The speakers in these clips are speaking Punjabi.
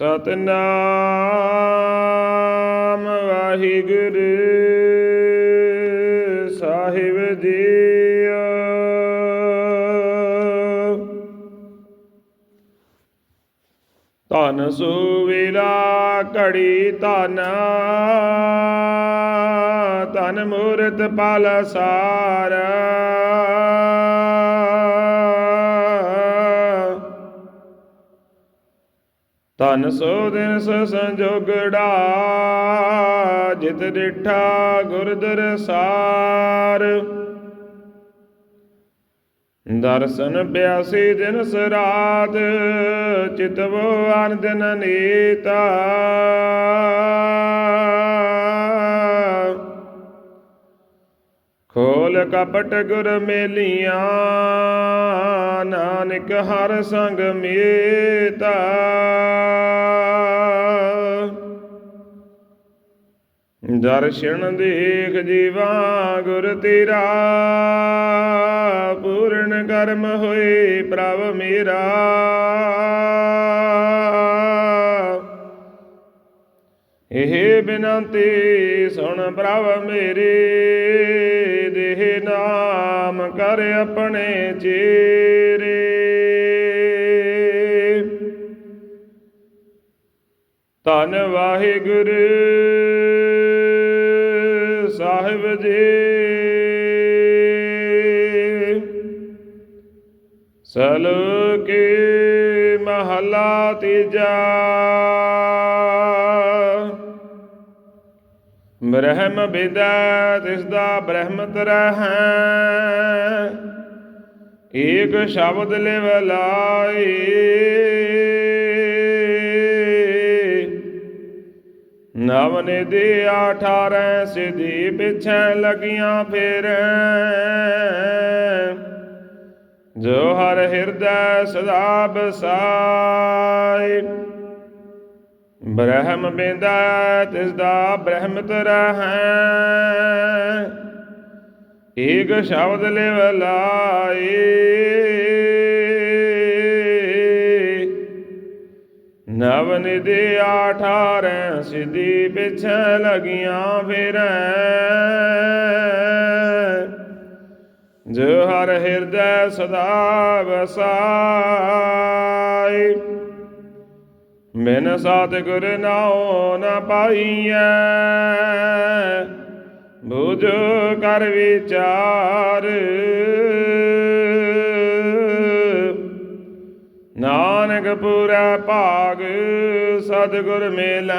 ਸਤਨਾਮ ਵਾਹਿਗੁਰੂ ਸਾਹਿਬ ਜੀ ਧਨ ਸੁਵੇਲਾ ਘੜੀ ਧਨ ਧਨ ਮੂਰਤ ਪਲ ਸਾਰਾ। ਧਨ ਸੋ ਦਿਨ ਸ ਸੰਜੋਗੜਾ ਜਿਤ ਡਿਠਾ ਗੁਰਦਰ ਸਾਰ ਦਰਸ਼ਨ ਬਿਆਸੀ ਦਿਨ ਸਰਾਤ ਚਿਤਵੋ ਅਨ ਦਿਨ ਨੀਤਾ। ਖੋਲ ਕਪਟ ਗੁਰ ਮੇਲੀਆਂ, ਨਾਨਕ ਹਰ ਸੰਗ ਮੇਤਾ। ਦਰਸ਼ਨ ਦੇਖ ਜੀਵਾ ਗੁਰ ਤੇਰਾ, ਪੂਰਨ ਕਰਮ ਹੋਏ ਪ੍ਰਭ ਮੇਰਾ। ਇਹ ਬਿਨੰਤੀ ਸੁਣ ਪ੍ਰਭ ਮੇਰੇ। ਦੇਹ ਕਰ ਆਪਣੇ ਚੇਰੇ। ਧੰਨ ਵਾਹਿਗੁਰੂ ਸਾਹਿਬ ਜੀ। ਸਲੋਕੇ ਮਹਲਾ ਤੀਜਾ। ਬ੍ਰਹਮ ਵਿਦੈ ਤਿਸ ਦਾ ਬ੍ਰਹਮਤ ਰਹੈ। ਏਕ ਸ਼ਬਦ ਲਿਵ ਲਾਈ ਨਵ ਨਿਧੀ 18 ਸਿਧੀ ਪਿਛੈ ਲਗੀਆਂ ਫੇਰੈ। ਜੋ ਹਰ ਹਿਰਦੈ ਸਦਾ ਬਸਾਈ ਬ੍ਰਹਮ ਬਿੰਦਾ ਤਿਸ ਦਾ ਬ੍ਰਹਮਤ ਰਹੈ ਏਕ ਸ਼ਬਦ ਲਿਵ ਲਾਈ ਨਵ ਨਿਧੀ 18 ਸਿਧੀ ਪਿਛੈ ਲਗੀਆਂ ਫਿਰੈ ਜੋ ਹਰ ਹਿਰਦੈ ਸਦਾ ਵਸਾਈ ਮੈਨ ਸਤਿਗੁਰ ਗੁਰ ਨਾਉ ਨ ਪਾਈਐ। ਬੁਝ ਕਰ ਵਿਚਾਰ। ਨਾਨਕ ਪੂਰਾ ਭਾਗ ਸਤਿਗੁਰ ਮਿਲੈ।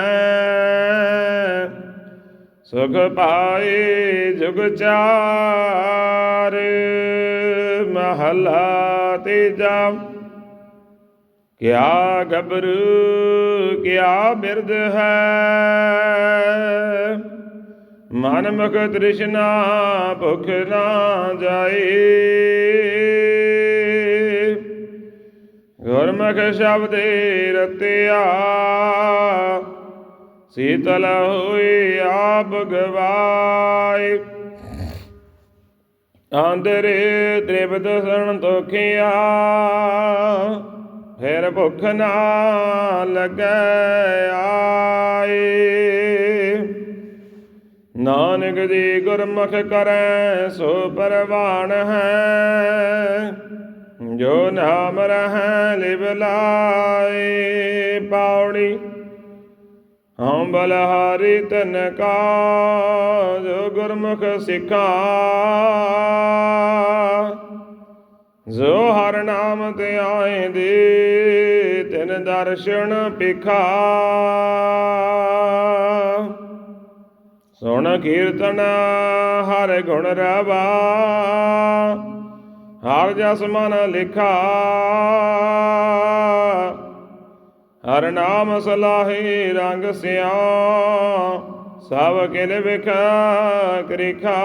ਸੁਖ ਪਾਏ ਜੁਗ ਚਾਰ। ਮਹਲਾ ਤੀਜਾ। ਕਿਆ ਗਬਰੂ, ਕਿਆ ਬਿਰਦ ਹੈ? ਮਨ ਮੁਖ ਤ੍ਰਿਸ਼ਨਾ ਭੁਖ ਨਾ ਜਾਏ। ਗੁਰਮੁਖ ਸ਼ਬਦੇ ਰਤਿਆ, ਸੀਤਲ ਹੋਈ ਆਪ ਗਵਾਏ। ਆਂਦਰੇ ਤ੍ਰਿਪਤ ਸਣ ਤੋਖਿਆ ਫਿਰ ਭੁੱਖ ਨਾ ਲੱਗੈ ਆਏ। ਨਾਨਕ ਜੀ ਗੁਰਮੁਖ ਕਰੈ, ਸੋ ਪਰਵਾਨ ਹੈ। ਜੋ ਨਾਮ ਰਹਿ ਲਿਵ ਲਾਏ। ਪਾਉੜੀ ਹਉ ਬਲਹਾਰੀ ਤਨ ਕਾ ਜੋ ਗੁਰਮੁਖ ਸਿਖਾ। ਜੋ ਹਰ ਨਾਮ ਤੇ ਆਏ ਦੇ ਦਰਸ਼ਨ ਪਿਖਾ ਸੁਣ ਕੀਰਤਨ ਹਰ ਗੁਣ ਰਵਾ। ਹਰ ਜਸ ਮਨ ਲਿਖਾ। ਹਰ ਨਾਮ ਸਲਾਹੀ ਰੰਗ ਸਿਆ। ਸਭ ਕਿਲ ਵਿਖਾ ਕ੍ਰਿਖਾ।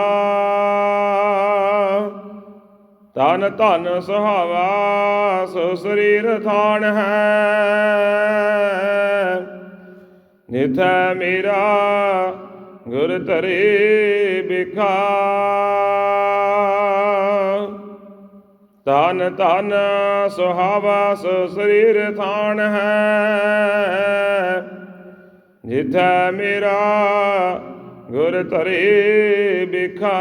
ਤਨ ਧਨ ਸੁਹਾਵਾ, ਸੋ ਸਰੀਰ ਥਾਨ ਹੈ। ਨਿਥੈ ਮੇਰਾ, ਗੁਰ ਧਰੇ ਬਿਖਾ ਤਨ ਤਨ ਸੁਹਾਵਾ, ਸੋ ਸਰੀਰ ਥਾਨ ਹੈ। ਜਿਥੈ ਮੇਰਾ, ਗੁਰ ਧਰੇ ਬਿਖਾ